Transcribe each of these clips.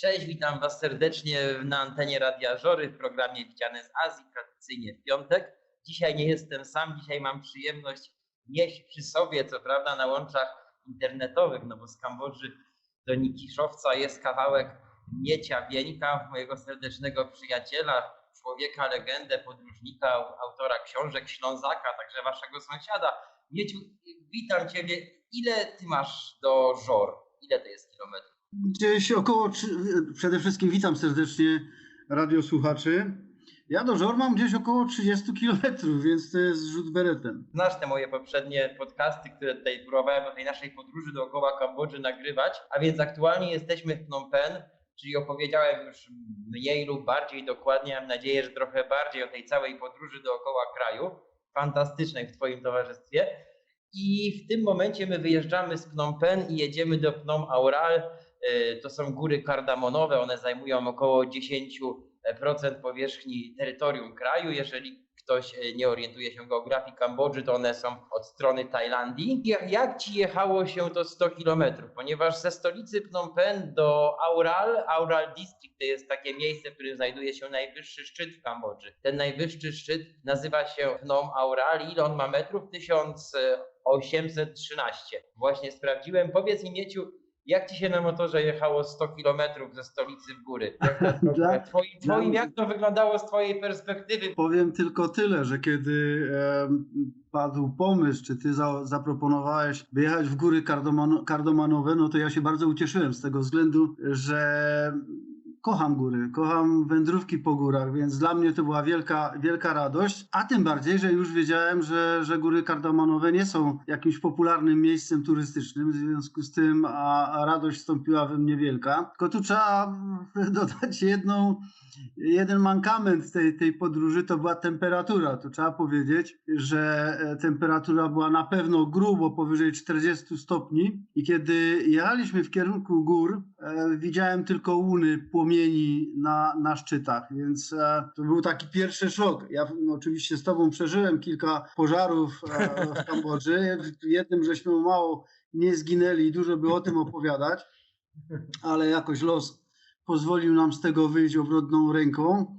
Cześć, witam Was serdecznie na antenie Radia Żory w programie Widziane z Azji, tradycyjnie w piątek. Dzisiaj nie jestem sam, dzisiaj mam przyjemność nieść przy sobie, co prawda na łączach internetowych, no bo z Kambodży do Nikiszowca jest kawałek Miecia Bieńka, mojego serdecznego przyjaciela, człowieka, legendę, podróżnika, autora książek, Ślązaka, także Waszego sąsiada. Mieciu, witam Ciebie. Ile Ty masz do Żor? Ile to jest kilometrów? Gdzieś około, przede wszystkim witam serdecznie radiosłuchaczy. Ja do Żor mam gdzieś około 30 kilometrów, więc to jest rzut beretem. Znasz te moje poprzednie podcasty, które tutaj próbowałem o tej naszej podróży dookoła Kambodży nagrywać, a więc aktualnie jesteśmy w Phnom Penh, czyli opowiedziałem już mniej lub bardziej dokładnie, mam nadzieję, że trochę bardziej o tej całej podróży dookoła kraju, fantastycznej w Twoim towarzystwie. I w tym momencie my wyjeżdżamy z Phnom Penh i jedziemy do Phnom Aural. Y, To są góry kardamonowe, one zajmują około 10% powierzchni terytorium kraju. Jeżeli ktoś e, nie orientuje się w geografii Kambodży, to one są od strony Tajlandii. Jak, ci jechało się to 100 kilometrów? Ponieważ ze stolicy Phnom Penh do Aural, Aural District to jest takie miejsce, w którym znajduje się najwyższy szczyt w Kambodży. Ten najwyższy szczyt nazywa się Phnom Aural. Ile on ma metrów? 1813. Właśnie sprawdziłem. Powiedz mi, Mieciu, jak ci się na motorze jechało 100 kilometrów ze stolicy w góry? Jak to, Dla- twoim, dla jak to wyglądało z twojej perspektywy? Powiem tylko tyle, że kiedy em, padł pomysł, czy ty za, zaproponowałeś wyjechać w góry kardoman, kardomanowe, no to ja się bardzo ucieszyłem z tego względu, że kocham góry, kocham wędrówki po górach, więc dla mnie to była wielka, wielka radość, a tym bardziej, że już wiedziałem, że, że góry kardomanowe nie są jakimś popularnym miejscem turystycznym, w związku z tym a, a radość wstąpiła we mnie wielka. Tylko tu trzeba dodać jedną, jeden mankament tej, tej podróży to była temperatura. To trzeba powiedzieć, że e, temperatura była na pewno grubo powyżej 40 stopni i kiedy jechaliśmy w kierunku gór, e, widziałem tylko łuny płomieni na, na szczytach, więc e, to był taki pierwszy szok. Ja no, oczywiście z tobą przeżyłem kilka pożarów e, w Kambodży. W jednym żeśmy mało nie zginęli, dużo by o tym opowiadać, ale jakoś los pozwolił nam z tego wyjść obrodną ręką.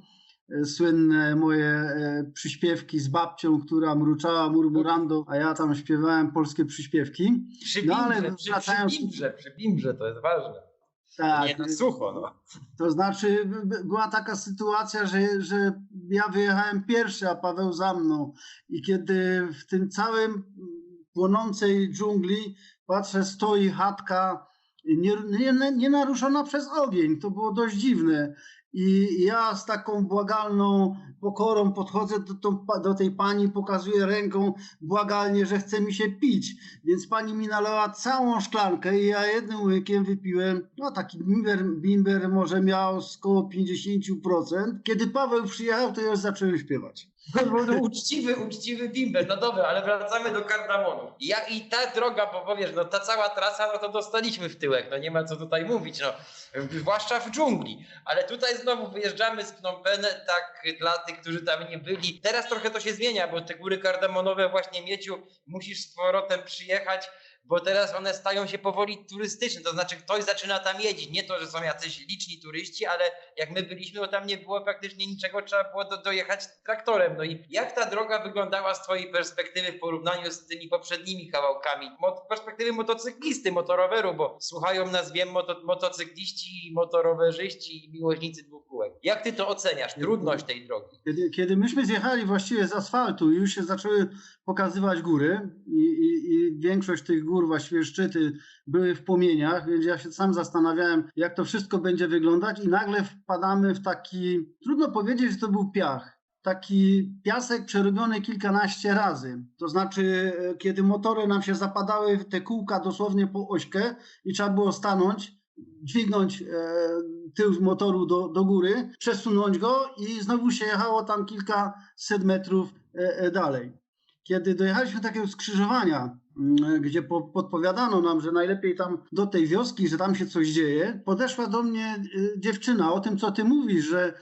E, Słynne moje e, przyśpiewki z babcią, która mruczała murmurando, a ja tam śpiewałem polskie przyśpiewki. Przy No, bimbrze, ale przy, wracając- przy bimbrze, przy bimbrze, to jest ważne. Tak, Nie na sucho, no. to znaczy by- by- była taka sytuacja, że, że ja wyjechałem pierwszy, a Paweł za mną. I kiedy w tym całym płonącej dżungli patrzę, stoi chatka nie, nie, nie przez ogień. To było dość dziwne. I ja z taką błagalną pokorą podchodzę do, do tej pani, pokazuję ręką błagalnie, że chce mi się pić. Więc pani mi nalała całą szklankę i ja jednym łykiem wypiłem, no taki bimber, bimber może miał z koło 50%. Kiedy Paweł przyjechał, to już zacząłem śpiewać. Był to uczciwy, uczciwy bimber. No dobra, ale wracamy do kardamonu. Ja, I ta droga, bo powiesz, no ta cała trasa, no to dostaliśmy w tyłek, no nie ma co tutaj mówić, no. Zwłaszcza w dżungli. Ale tutaj znowu wyjeżdżamy z Phnom Penh, tak dla tych, którzy tam nie byli. Teraz trochę to się zmienia, bo te góry kardamonowe właśnie Mieciu musisz z powrotem przyjechać, bo teraz one stają się powoli turystyczne, to znaczy ktoś zaczyna tam jeździć. Nie to, że są jacyś liczni turyści, ale jak my byliśmy, to tam nie było praktycznie niczego, trzeba było do, dojechać traktorem. No i jak ta droga wyglądała z twojej perspektywy w porównaniu z tymi poprzednimi kawałkami? Mo- perspektywy motocyklisty, motoroweru, bo słuchają nas, wiem, moto, motocykliści, motorowerzyści i miłośnicy dwóch kółek. Jak ty to oceniasz, trudność tej drogi? Kiedy, kiedy myśmy zjechali właściwie z asfaltu i już się zaczęły pokazywać góry i, i, i większość tych gór, właściwie szczyty były w płomieniach, więc ja się sam zastanawiałem, jak to wszystko będzie wyglądać i nagle wpadamy w taki, trudno powiedzieć, że to był piach. Taki piasek przerobiony kilkanaście razy. To znaczy, e, kiedy motory nam się zapadały te kółka dosłownie po ośkę i trzeba było stanąć, dźwignąć e, tył motoru do, do góry, przesunąć go i znowu się jechało tam kilkaset metrów e, e, dalej. Kiedy dojechaliśmy do takiego skrzyżowania, gdzie po, podpowiadano nam, że najlepiej tam do tej wioski, że tam się coś dzieje, podeszła do mnie e, dziewczyna o tym, co ty mówisz, że,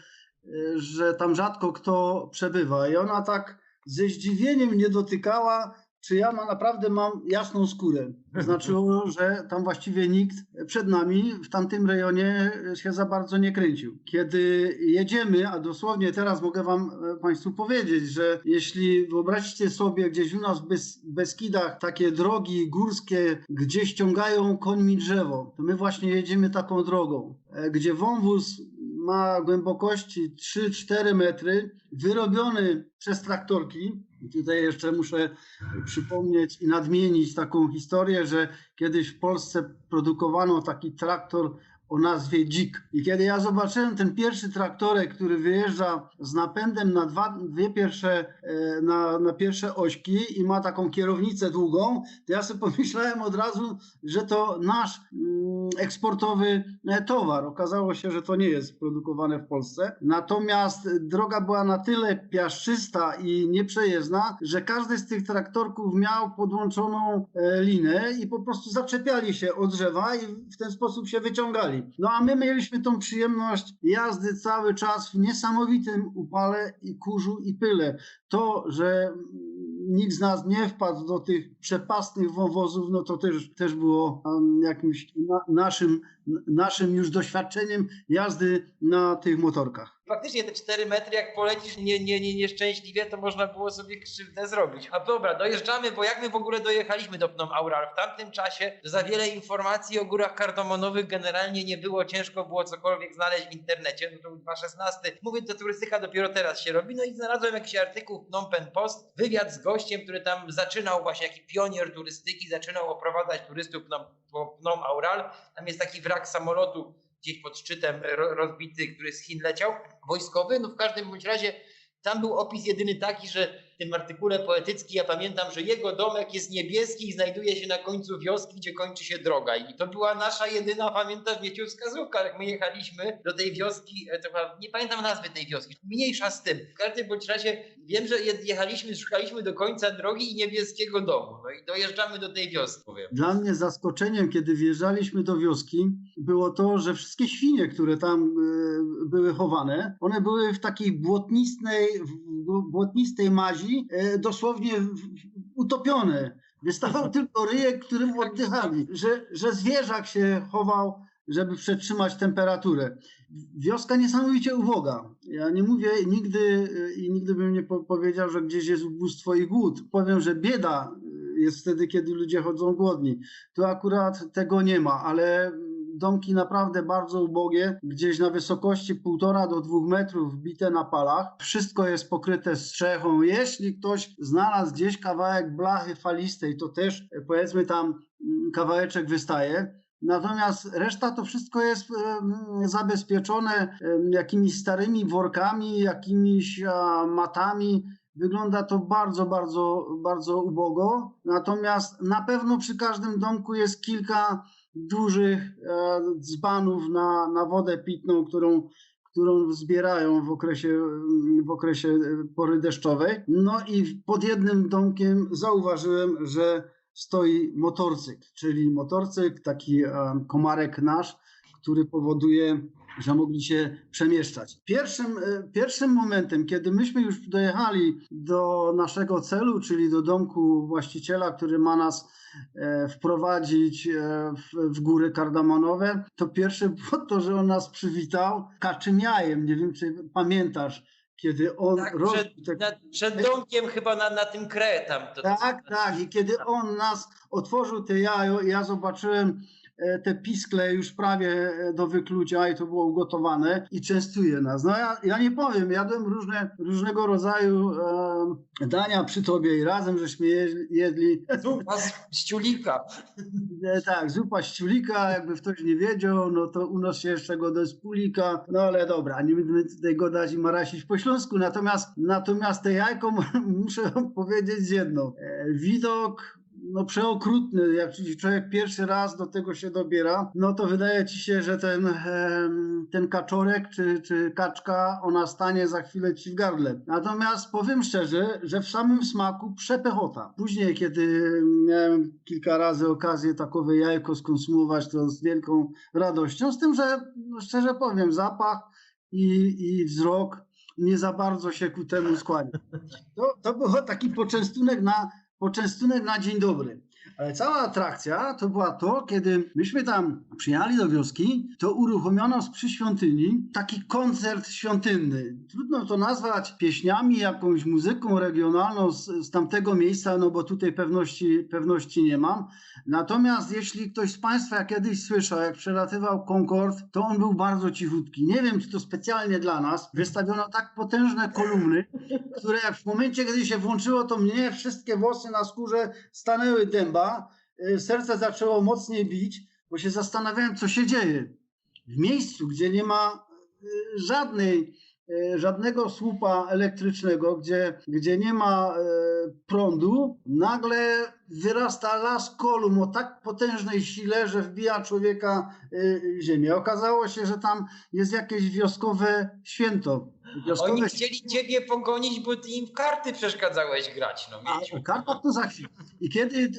e, że tam rzadko kto przebywa. I ona tak ze zdziwieniem mnie dotykała, czy ja ma, naprawdę mam jasną skórę. Znaczyło, że tam właściwie nikt przed nami w tamtym rejonie się za bardzo nie kręcił. Kiedy jedziemy, a dosłownie teraz mogę wam e, Państwu powiedzieć, że jeśli wyobraźcie sobie gdzieś u nas w Bes- Beskidach takie drogi górskie, gdzie ściągają końmi drzewo, to my właśnie jedziemy taką drogą, e, gdzie wąwóz ma głębokości 3-4 metry, wyrobiony przez traktorki. I tutaj jeszcze muszę przypomnieć i nadmienić taką historię, że kiedyś w Polsce produkowano taki traktor o nazwie Dzik. I kiedy ja zobaczyłem ten pierwszy traktorek, który wyjeżdża z napędem na dwa, dwie pierwsze, e, na, na pierwsze ośki i ma taką kierownicę długą, to ja sobie pomyślałem od razu, że to nasz mm, eksportowy e, towar. Okazało się, że to nie jest produkowane w Polsce. Natomiast droga była na tyle piaszczysta i nieprzejezdna, że każdy z tych traktorków miał podłączoną e, linę i po prostu zaczepiali się od drzewa i w ten sposób się wyciągali. No a my mieliśmy tą przyjemność jazdy cały czas w niesamowitym upale i kurzu i pyle. To, że nikt z nas nie wpadł do tych przepastnych wąwozów, no to też, też było um, jakimś na, naszym, naszym już doświadczeniem jazdy na tych motorkach. Faktycznie te 4 metry, jak polecisz nie, nie, nie, nieszczęśliwie, to można było sobie krzywdę zrobić. A dobra, dojeżdżamy, bo jak my w ogóle dojechaliśmy do Phnom Aural? W tamtym czasie za wiele informacji o górach kardomonowych generalnie nie było, ciężko było cokolwiek znaleźć w internecie. No to był 2016. Mówię, to turystyka dopiero teraz się robi. No i znalazłem jakiś artykuł w Phnom Penh Post, wywiad z gościem, który tam zaczynał właśnie, jaki pionier turystyki, zaczynał oprowadzać turystów Phnom, Phnom Aural. Tam jest taki wrak samolotu gdzieś pod szczytem ro- rozbity, który z Chin leciał, wojskowy. No w każdym bądź razie tam był opis jedyny taki, że w tym artykule poetyckim ja pamiętam, że jego domek jest niebieski i znajduje się na końcu wioski, gdzie kończy się droga. I to była nasza jedyna, pamiętasz, Mieciu, wskazówka. Jak my jechaliśmy do tej wioski, e, to nie pamiętam nazwy tej wioski, mniejsza z tym. W każdym bądź razie wiem, że je- jechaliśmy, szukaliśmy do końca drogi i niebieskiego domu. No i dojeżdżamy do tej wioski, powiem. Dla mnie zaskoczeniem, kiedy wjeżdżaliśmy do wioski, było to, że wszystkie świnie, które tam e, były chowane, one były w takiej błotnistej, błotnistej mazi, e, dosłownie utopione. Wystawał tylko ryjek, którym oddychali, że, że zwierzak się chował, żeby przetrzymać temperaturę. Wioska niesamowicie uboga. Ja nie mówię nigdy e, i nigdy bym nie po- powiedział, że gdzieś jest ubóstwo i głód. Powiem, że bieda e, jest wtedy, kiedy ludzie chodzą głodni. Tu akurat tego nie ma, ale domki naprawdę bardzo ubogie, gdzieś na wysokości 1,5 do 2 metrów wbite na palach. Wszystko jest pokryte strzechą. Jeśli ktoś znalazł gdzieś kawałek blachy falistej, to też e, powiedzmy tam mm, kawałeczek wystaje. Natomiast reszta to wszystko jest em, zabezpieczone em, jakimiś starymi workami, jakimiś matami. Wygląda to bardzo, bardzo, bardzo ubogo. Natomiast na pewno przy każdym domku jest kilka dużych e, dzbanów na, na wodę pitną, którą, którą zbierają w okresie, mm, w okresie e, pory deszczowej. No i pod jednym domkiem zauważyłem, że stoi motorcykl, czyli motorcykl, taki e, komarek nasz, który powoduje, że mogli się przemieszczać. Pierwszym, e, pierwszym momentem, kiedy myśmy już dojechali do naszego celu, czyli do domku właściciela, który ma nas e, wprowadzić e, w, w góry kardamonowe, to pierwsze było to, że on nas przywitał kaczym jajem. Nie wiem, czy pamiętasz, kiedy on Tak, robił przed, te na, przed domkiem chyba na, na tym kre tam. To, tak, tak. I kiedy on nas otworzył te jajo, ja zobaczyłem te piskle już prawie e, do wyklucia i to było ugotowane i częstuje nas. No ja, ja nie powiem, jadłem różne, różnego rodzaju e, dania przy tobie i razem żeśmy jedli, Zupa z z ciulika. E, Tak, zupa z ciulika, jakby ktoś nie wiedział, no to u nas się jeszcze go do spulika, no ale dobra, nie będziemy tutaj godać i marasić po śląsku, natomiast, natomiast te jajko muszę powiedzieć jedno, e, widok no przeokrutny, jak człowiek pierwszy raz do tego się dobiera, no to wydaje ci się, że ten, ten kaczorek czy, czy kaczka, ona stanie za chwilę ci w gardle. Natomiast powiem szczerze, że w samym smaku przepechota. Później, kiedy miałem kilka razy okazję takowe jajko skonsumować, to z wielką radością, z tym, że no, szczerze powiem, zapach i, i wzrok nie za bardzo się ku temu skłania. To, to był taki poczęstunek na, poczęstunek na dzień dobry. Ale cała atrakcja to była to, kiedy myśmy tam przyjechali do wioski, to uruchomiono przy świątyni taki koncert świątynny. Trudno to nazwać pieśniami, jakąś muzyką regionalną z, z tamtego miejsca, no bo tutaj pewności, pewności nie mam. Natomiast jeśli ktoś z Państwa kiedyś słyszał, jak przelatywał Concorde, to on był bardzo cichutki. Nie wiem, czy to specjalnie dla nas. Wystawiono tak potężne kolumny, które w momencie, kiedy się włączyło, to mnie wszystkie włosy na skórze stanęły dęba. Y, Serce zaczęło mocniej bić, bo się zastanawiałem, co się dzieje. W miejscu, gdzie nie ma y, żadnej, żadnego słupa elektrycznego, gdzie, gdzie nie ma y, prądu, nagle wyrasta las kolumn o tak potężnej sile, że wbija człowieka w ziemię. Okazało się, że tam jest jakieś wioskowe święto. Wioskowe Oni chcieli ciebie pogonić, bo ty im w karty przeszkadzałeś grać. No, A kartach to za chwilę. I kiedy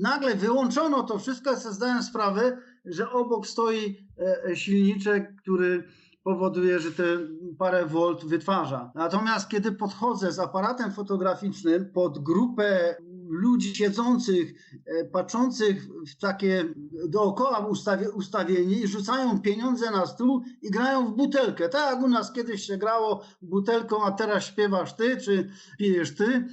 nagle wyłączono to wszystko, ja sobie zdałem sprawę, że obok stoi e, e, silniczek, który powoduje, że te parę volt wytwarza. Natomiast kiedy podchodzę z aparatem fotograficznym pod grupę ludzi siedzących, e, patrzących w takie dookoła ustawie, ustawieni rzucają pieniądze na stół i grają w butelkę. Tak jak u nas kiedyś się grało butelką, a teraz śpiewasz ty, czy pijesz ty,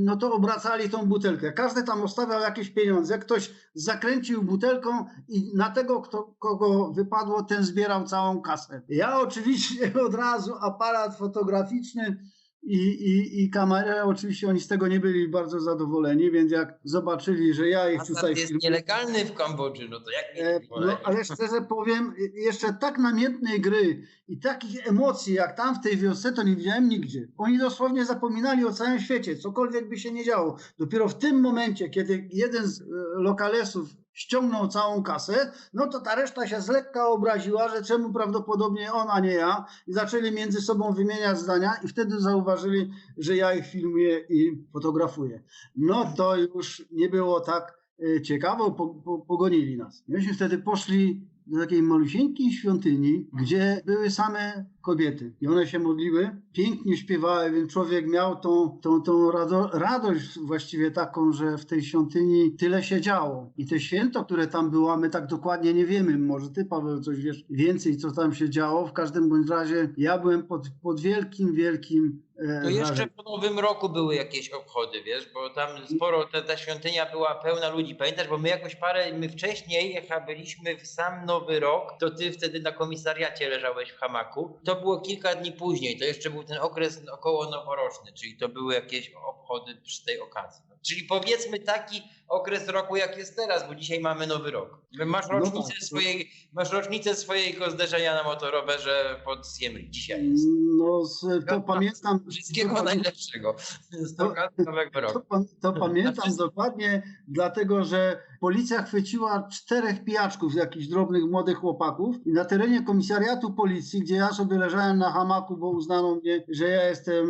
no to obracali tą butelkę. Każdy tam ostawiał jakieś pieniądze, ktoś zakręcił butelką i na tego, kto, kogo wypadło, ten zbierał całą kasę. Ja oczywiście od razu aparat fotograficzny i, i, i kamerę, oczywiście oni z tego nie byli bardzo zadowoleni, więc jak zobaczyli, że ja ich tutaj Hazard jest filmuję, nielegalny w Kambodży, no to jak nie E? No, ale szczerze powiem, jeszcze tak namiętnej gry i takich emocji, jak tam w tej wiosce, to nie widziałem nigdzie. Oni dosłownie zapominali o całym świecie, cokolwiek by się nie działo. Dopiero w tym momencie, kiedy jeden z e, lokalesów ściągnął całą kasę, no to ta reszta się z lekka obraziła, że czemu prawdopodobnie on, a nie ja. I zaczęli między sobą wymieniać zdania i wtedy zauważyli, że ja ich filmuję i fotografuję. No to już nie było tak e, ciekawo, po, po, pogonili nas. Myśmy wtedy poszli do takiej malusieńkiej świątyni, gdzie były same kobiety i one się modliły, pięknie śpiewały, więc człowiek miał tą, tą, tą rado, radość właściwie taką, że w tej świątyni tyle się działo. I to święto, które tam było, my tak dokładnie nie wiemy, może ty Paweł coś wiesz więcej, co tam się działo, w każdym bądź razie ja byłem pod, pod wielkim, wielkim e, To jeszcze po Nowym Roku były jakieś obchody, wiesz, bo tam sporo, ta, ta świątynia była pełna ludzi. Pamiętasz, bo my jakoś parę, my wcześniej, jak byliśmy w sam Nowy Rok, to ty wtedy na komisariacie leżałeś w hamaku. To było kilka dni później, to jeszcze był ten okres około noworoczny, czyli to były jakieś obchody przy tej okazji. Czyli powiedzmy taki okres roku, jak jest teraz, bo dzisiaj mamy Nowy Rok. Masz No rocznicę tak. swojej, masz rocznicę swojego zderzenia na motorowerze pod Siem Reap. Dzisiaj jest. No, to pamiętam. Wszystkiego to, najlepszego z To- Nowego To, Roku. pa- to pamiętam dokładnie, dlatego że policja chwyciła czterech pijaczków, jakichś drobnych młodych chłopaków i na terenie komisariatu policji, gdzie ja sobie leżałem na hamaku, bo uznano mnie, że ja jestem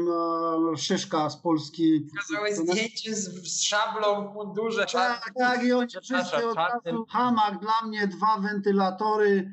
e, Szyszka z Polski. Pokazałeś To zdjęcie z, z szablą w mundurze. Tak, tak, i oni wszyscy od razu, hamak dla mnie, dwa wentylatory,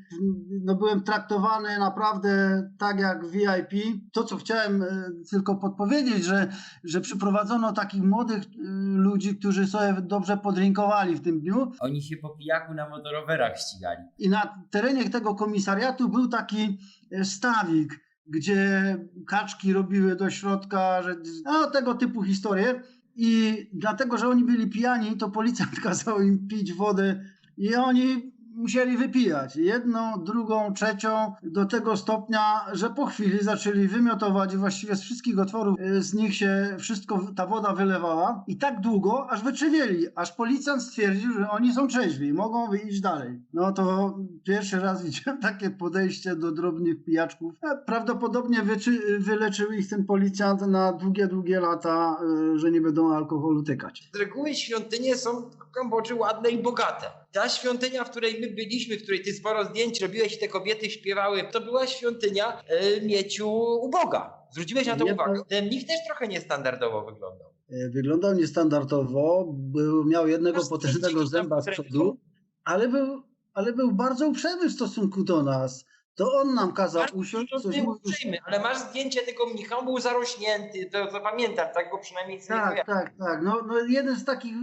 no byłem traktowany naprawdę tak jak VIP. To, co chciałem e, tylko podpowiedzieć, że, że przyprowadzono takich młodych e, ludzi, którzy sobie dobrze podrinkowali w tym dniu Oni się po pijaku na motorowerach ścigali. i na terenie tego komisariatu był taki e, stawik, gdzie kaczki robiły do środka, że, no, tego typu historie. I dlatego, że oni byli pijani, to policjant kazał im pić wodę i oni musieli wypijać. Jedną, drugą, trzecią do tego stopnia, że po chwili zaczęli wymiotować i właściwie z wszystkich otworów e, z nich się wszystko, ta woda wylewała i tak długo, aż wytrzewieli, aż policjant stwierdził, że oni są trzeźwi mogą wyjść dalej. No to pierwszy raz widziałem takie podejście do drobnych pijaczków. E, Prawdopodobnie wyczy, wyleczył ich ten policjant na długie, długie lata, e, że nie będą alkoholu tykać. Z reguły świątynie są w Kambodży ładne i bogate. Ta świątynia, w której my byliśmy, w której ty sporo zdjęć robiłeś i te kobiety śpiewały, to była świątynia e, mieciu uboga. Zwróciłeś na to uwagę. Ten mnich też trochę niestandardowo wyglądał. E, Wyglądał niestandardowo, był, miał jednego Masz potężnego zęba z przodu, ale był, ale był bardzo uprzejmy w stosunku do nas. to on nam kazał Bardzo usiąść, coś uprzejmy, ale masz zdjęcie tego mnicha, on był zarośnięty, to, to pamiętam, tak go przynajmniej Tak, tak, tak. No, no jeden z takich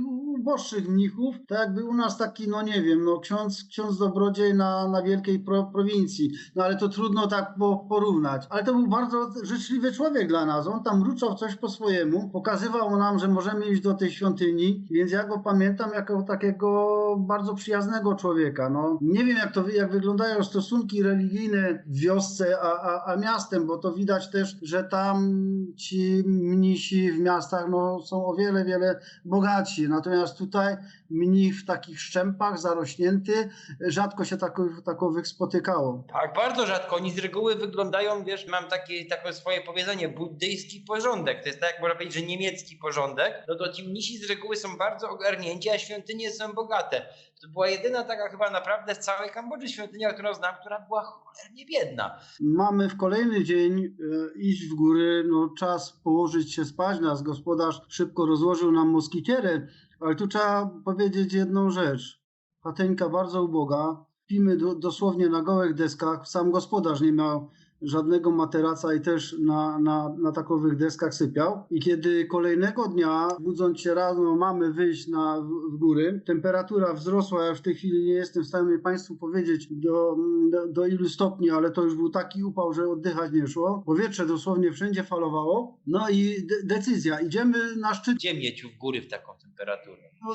uboższych mnichów, to jakby u nas taki, no nie wiem, no ksiądz, ksiądz dobrodziej na, na wielkiej pro, prowincji. No ale to trudno tak po, porównać. Ale to był bardzo życzliwy człowiek dla nas. On tam mruczał coś po swojemu, pokazywał nam, że możemy iść do tej świątyni, więc ja go pamiętam jako takiego bardzo przyjaznego człowieka. No, nie wiem, jak to jak wyglądają stosunki religijne w wiosce, a, a, a miastem, bo to widać też, że tam ci mnisi w miastach no, są o wiele, wiele bogatsi. Natomiast tutaj mnich w takich szczępach, zarośnięty, rzadko się takowych, takowych spotykało. Tak, bardzo rzadko. Oni z reguły wyglądają, wiesz, mam takie, takie swoje powiedzenie, buddyjski porządek. To jest tak, jak można powiedzieć, że niemiecki porządek. No to ci mnisi z reguły są bardzo ogarnięci, a świątynie są bogate. To była jedyna taka chyba naprawdę z całej Kambodży świątynia, którą znam, która była cholernie biedna. Mamy w kolejny dzień e, iść w góry, no czas położyć się spać. Nas gospodarz szybko rozłożył nam moskitierę, ale tu trzeba powiedzieć jedną rzecz. Chateńka bardzo uboga. Pimy do, dosłownie na gołych deskach. Sam gospodarz nie miał żadnego materaca i też na, na, na takowych deskach sypiał. I kiedy kolejnego dnia, budząc się rano, mamy wyjść na, w, w góry, temperatura wzrosła, ja w tej chwili nie jestem w stanie Państwu powiedzieć do, do, do ilu stopni, ale to już był taki upał, że oddychać nie szło. Powietrze dosłownie wszędzie falowało. No i de- decyzja, idziemy na szczyt Gdzie mieć w góry w taką temperaturę? no,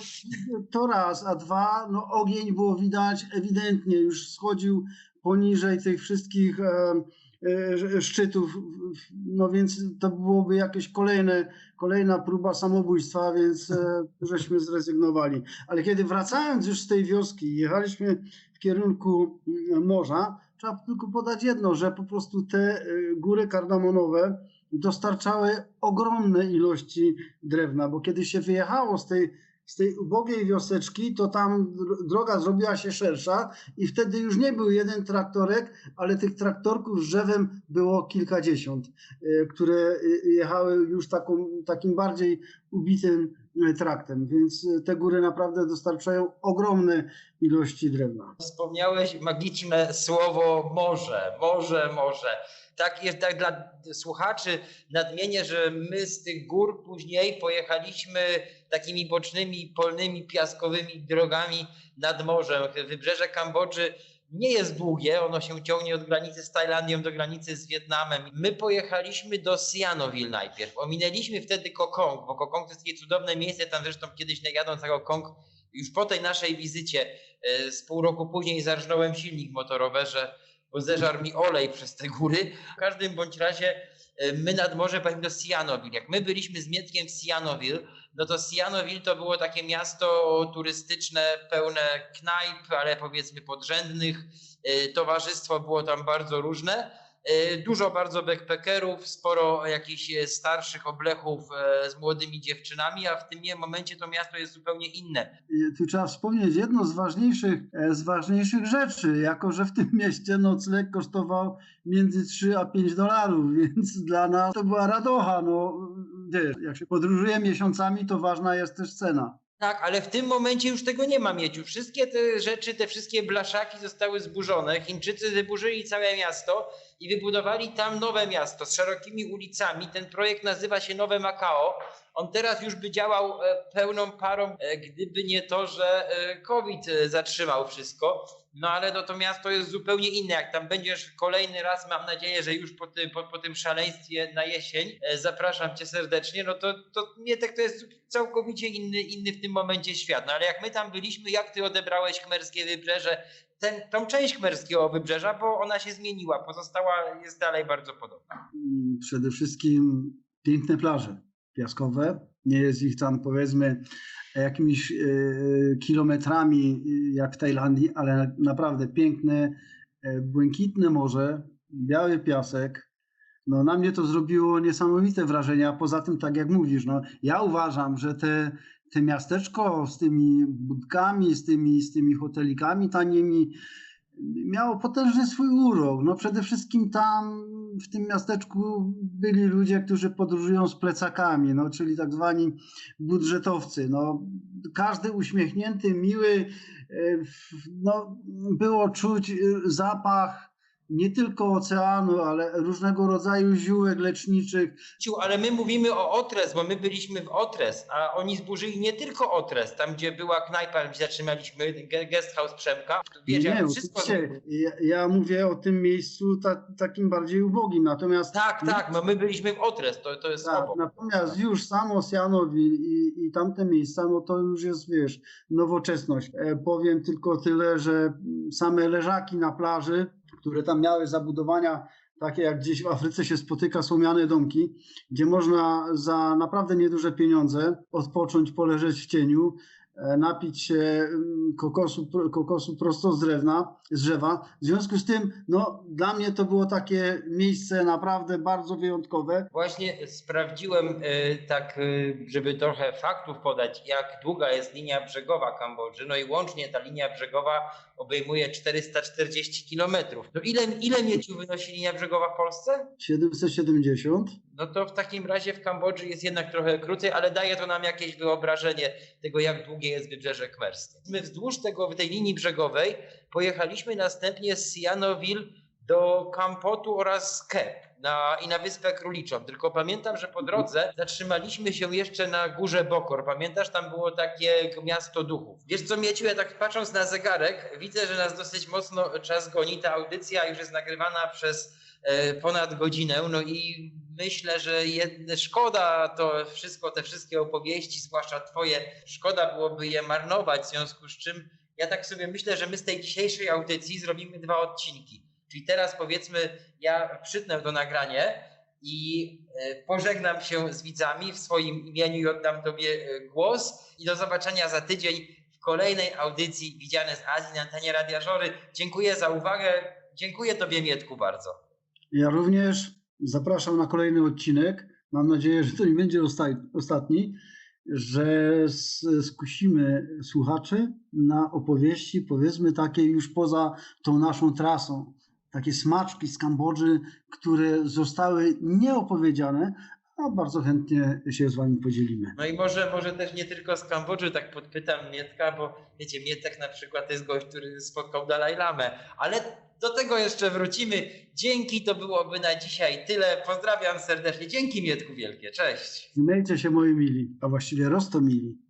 to raz, a dwa, no ogień było widać ewidentnie, już schodził poniżej tych wszystkich e, szczytów, no więc to byłoby jakieś kolejne, kolejna próba samobójstwa, więc e, żeśmy zrezygnowali. Ale kiedy wracając już z tej wioski, jechaliśmy w kierunku mm, morza, trzeba tylko podać jedno, że po prostu te e, góry kardamonowe dostarczały ogromne ilości drewna, bo kiedy się wyjechało z tej z tej ubogiej wioseczki, to tam dro- droga zrobiła się szersza i wtedy już nie był jeden traktorek, ale tych traktorków z drzewem było kilkadziesiąt, e, które e, jechały już taką, takim bardziej ubitym traktem, więc e, te góry naprawdę dostarczają ogromne ilości drewna. Wspomniałeś magiczne słowo morze, morze, morze. Tak jest tak dla słuchaczy nadmienię, że my z tych gór później pojechaliśmy takimi bocznymi, polnymi, piaskowymi drogami nad morzem. Wybrzeże Kambodży nie jest długie, ono się ciągnie od granicy z Tajlandią do granicy z Wietnamem. My pojechaliśmy do Sihanoukville najpierw. Ominęliśmy wtedy Kokong, bo Kokong to jest takie cudowne miejsce, tam zresztą kiedyś jadąc na Kokong, już po tej naszej wizycie e, z pół roku później zarżnąłem silnik motorowerze, bo zeżarł mi olej przez te góry. W każdym bądź razie e, my nad morze pojechaliśmy do Sihanoukville. Jak my byliśmy z Mietkiem w Sihanoukville, no to Sihanoukville to było takie miasto turystyczne, pełne knajp, ale powiedzmy podrzędnych. E, Towarzystwo było tam bardzo różne. E, Dużo bardzo backpackerów, sporo jakichś e, starszych oblechów z młodymi dziewczynami, a w tym momencie to miasto jest zupełnie inne. Tu trzeba wspomnieć jedno z ważniejszych, z ważniejszych rzeczy, jako że w tym mieście nocleg kosztował między 3 a 5 dolarów, więc dla nas to była radocha. No, wiesz, jak się podróżuje miesiącami, to ważna jest też cena. Tak, ale w tym momencie już tego nie ma mieciu. Wszystkie te rzeczy, te wszystkie blaszaki zostały zburzone. Chińczycy wyburzyli całe miasto i wybudowali tam nowe miasto z szerokimi ulicami. Ten projekt nazywa się Nowe Macao. On teraz już by działał e, pełną parą, e, gdyby nie to, że e, COVID zatrzymał wszystko. No ale no, to miasto jest zupełnie inne. Jak tam będziesz kolejny raz, mam nadzieję, że już po, ty, po, po tym szaleństwie na jesień, zapraszam cię serdecznie, no to, to nie tak to jest całkowicie inny, inny w tym momencie świat. No ale jak my tam byliśmy, jak ty odebrałeś Khmerskie Wybrzeże, ten, tą część Khmerskiego Wybrzeża, bo ona się zmieniła, pozostała jest dalej bardzo podobna. Mm, Przede wszystkim piękne plaże piaskowe. Nie jest ich tam powiedzmy jakimiś e, kilometrami e, jak w Tajlandii, ale naprawdę piękne, e, błękitne morze, biały piasek. No, na mnie to zrobiło niesamowite wrażenie, a poza tym, tak jak mówisz, no, ja uważam, że te, te miasteczko z tymi budkami, z tymi, z tymi hotelikami tanimi, miało potężny swój urok. No przede wszystkim tam w tym miasteczku byli ludzie, którzy podróżują z plecakami, no, czyli tak zwani budżetowcy. No, każdy uśmiechnięty, miły, e, no, było czuć zapach nie tylko oceanu, ale różnego rodzaju ziółek leczniczych. Ciu, Ale my mówimy o Otres, bo my byliśmy w Otres, a oni zburzyli nie tylko Otres, tam gdzie była knajpa, gdzie zatrzymaliśmy, guest house Przemka. Wiesz, nie, wszystko... ja, ja mówię o tym miejscu ta, takim bardziej ubogim, natomiast Tak, tak, no my byliśmy w Otres, to, to jest Tak, obok. natomiast już samo Sianowi i, i tamte miejsca, no to już jest, wiesz, nowoczesność. E, powiem tylko tyle, że same leżaki na plaży, które tam miały zabudowania, takie jak gdzieś w Afryce się spotyka, słomiane domki, gdzie można za naprawdę nieduże pieniądze odpocząć, poleżeć w cieniu, napić się mm, kokosu, kokosu prosto z drewna, z drzewa. W związku z tym, no, dla mnie to było takie miejsce naprawdę bardzo wyjątkowe. Właśnie sprawdziłem y, tak, y, żeby trochę faktów podać, jak długa jest linia brzegowa Kambodży. No i łącznie ta linia brzegowa obejmuje 440 kilometrów. To ile, ile mieciu wynosi linia brzegowa w Polsce? 770. No to w takim razie w Kambodży jest jednak trochę krócej, ale daje to nam jakieś wyobrażenie tego, jak długie jest wybrzeże khmerskie. My wzdłuż tego, tej linii brzegowej pojechaliśmy następnie z Sihanoukville do Kampotu oraz Kep. Na, i na Wyspę Króliczą. Tylko pamiętam, że po drodze zatrzymaliśmy się jeszcze na górze Bokor. Pamiętasz, tam było takie miasto duchów. Wiesz co, Mieciu, ja tak patrząc na zegarek, widzę, że nas dosyć mocno czas goni. Ta audycja już jest nagrywana przez ponad godzinę, no i myślę, że jedne, szkoda to wszystko, te wszystkie opowieści, zwłaszcza twoje, szkoda byłoby je marnować, w związku z czym ja tak sobie myślę, że my z tej dzisiejszej audycji zrobimy dwa odcinki. Czyli teraz powiedzmy, ja przytnę to nagranie i e, pożegnam się z widzami w swoim imieniu i oddam Tobie e, głos. I do zobaczenia za tydzień w kolejnej audycji Widziane z Azji na antenie Radia Żory. Dziękuję za uwagę. Dziękuję Tobie, Mietku, bardzo. Ja również zapraszam na kolejny odcinek. Mam nadzieję, że to nie będzie osta- ostatni, że skusimy słuchaczy na opowieści, powiedzmy takie już poza tą naszą trasą. Takie smaczki z Kambodży, które zostały nieopowiedziane, a bardzo chętnie się z Wami podzielimy. No i może, może też nie tylko z Kambodży, tak podpytam Mietka, bo wiecie, Mietek na przykład jest gość, który spotkał Dalaj Lamę, ale do tego jeszcze wrócimy. Dzięki, to byłoby na dzisiaj tyle. Pozdrawiam serdecznie. Dzięki Mietku wielkie, cześć. Miejcie się moi mili, a właściwie roztomili.